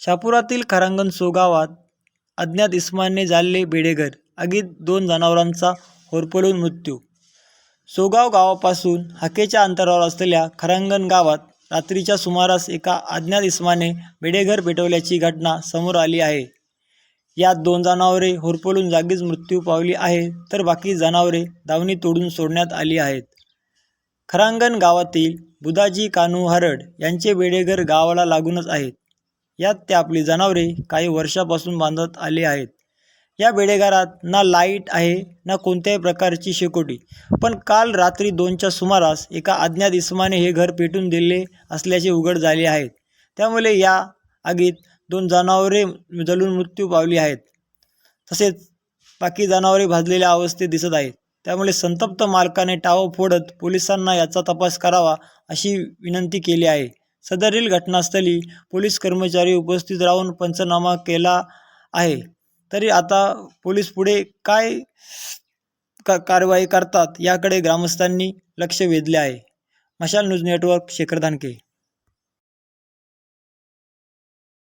शापुरातील खरांगण सोगावात अज्ञात इसमाने जाळले बेडेघर आगीत दोन जनावरांचा होरपळून मृत्यू. सोगाव गावापासून हाकेच्या अंतरावर असलेल्या खरांगण गावात रात्रीच्या सुमारास एका अज्ञात इसमाने बेडेघर पेटवल्याची घटना समोर आली आहे. यात दोन जनावरे होरपळून जागीच मृत्यू पावली आहे तर बाकी जनावरे दावणी तोडून सोडण्यात आली आहेत. खरांगण गावातील बुदाजी कानू हरड यांचे बेडेघर गावाला लागूनच आहेत. यात ते आपली जनावरे काही वर्षापासून बांधत आले आहेत. या बेडेगारात ना लाइट आहे ना कोणत्याही प्रकारची शेकोटी. पण काल रात्री दोनच्या सुमारास एका अज्ञात इसमाने हे घर पेटून दिले असल्याचे उघड झाले आहेत त्यामुळे या आगीत दोन जनावरे जळून मृत्यू पावली आहेत. तसेच बाकी जनावरे भाजलेल्या अवस्थेत दिसत आहेत. त्यामुळे संतप्त मालकाने टाव फोडत पोलिसांना याचा तपास करावा अशी विनंती केली आहे. सदरील घटनास्थळी पोलीस कर्मचारी उपस्थित राहून पंचनामा केला आहे. तरी आता पोलीस पुढे काय का कारवाई करतात याकडे ग्रामस्थांनी लक्ष वेधले आहे. मशाल न्यूज नेटवर्क शेखर धानके.